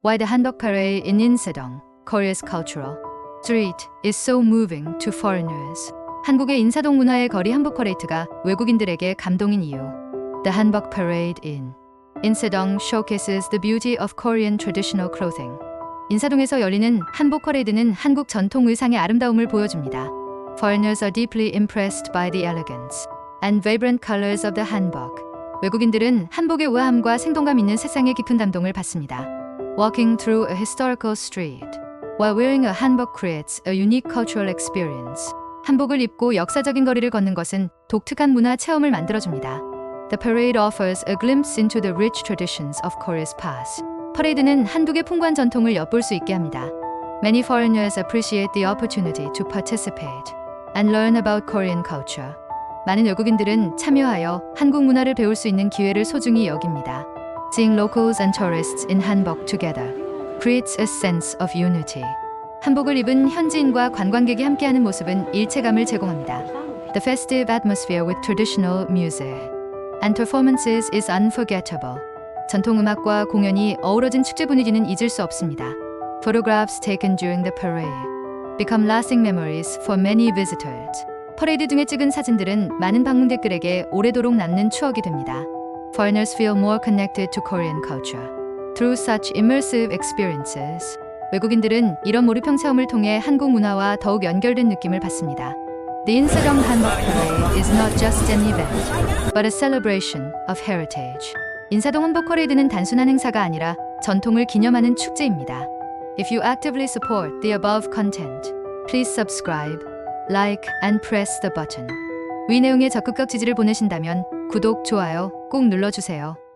Why the Hanbok Parade in Insadong, Korea's cultural street, is so moving to foreigners. 한국의 인사동 문화의 거리 한복 퍼레이드가 외국인들에게 감동인 이유. The Hanbok Parade in Insadong showcases the beauty of Korean traditional clothing. 인사동에서 열리는 한복 퍼레이드는 한국 전통 의상의 아름다움을 보여줍니다. Foreigners are deeply impressed by the elegance and vibrant colors of the hanbok. 외국인들은 한복의 우아함과 생동감 있는 색상의 깊은 감동을 받습니다. Walking through a historical street while wearing a hanbok creates a unique cultural experience. 한복을 입고 역사적인 거리를 걷는 것은 독특한 문화 체험을 만들어줍니다. The parade offers a glimpse into the rich traditions of Korea's past. 퍼레이드는 한국의 풍부한 전통을 엿볼 수 있게 합니다. Many foreigners appreciate the opportunity to participate and learn about Korean culture. 많은 외국인들은 참여하여 한국 문화를 배울 수 있는 기회를 소중히 여깁니다. Seeing locals and tourists in hanbok together creates a sense of unity. 한복을 입은 현지인과 관광객이 함께하는 모습은 일체감을 제공합니다. The festive atmosphere with traditional music and performances is unforgettable. 전통 음악과 공연이 어우러진 축제 분위기는 잊을 수 없습니다. Photographs taken during the parade become lasting memories for many visitors. 퍼레이드 중에 찍은 사진들은 많은 방문객들에게 오래도록 남는 추억이 됩니다. Foreigners feel more connected to Korean culture through such immersive experiences. 외국인들은 이런 몰입형 체험을 통해 한국 문화와 더욱 연결된 느낌을 받습니다. The Insadong Hanbok Parade is not just an event, but a celebration of heritage. 인사동 한복 퍼레이드는 단순한 행사가 아니라 전통을 기념하는 축제입니다. If you actively support the above content, please subscribe, like, and press the button. 위 내용에 적극적 지지를 보내신다면 구독, 좋아요 꼭 눌러주세요.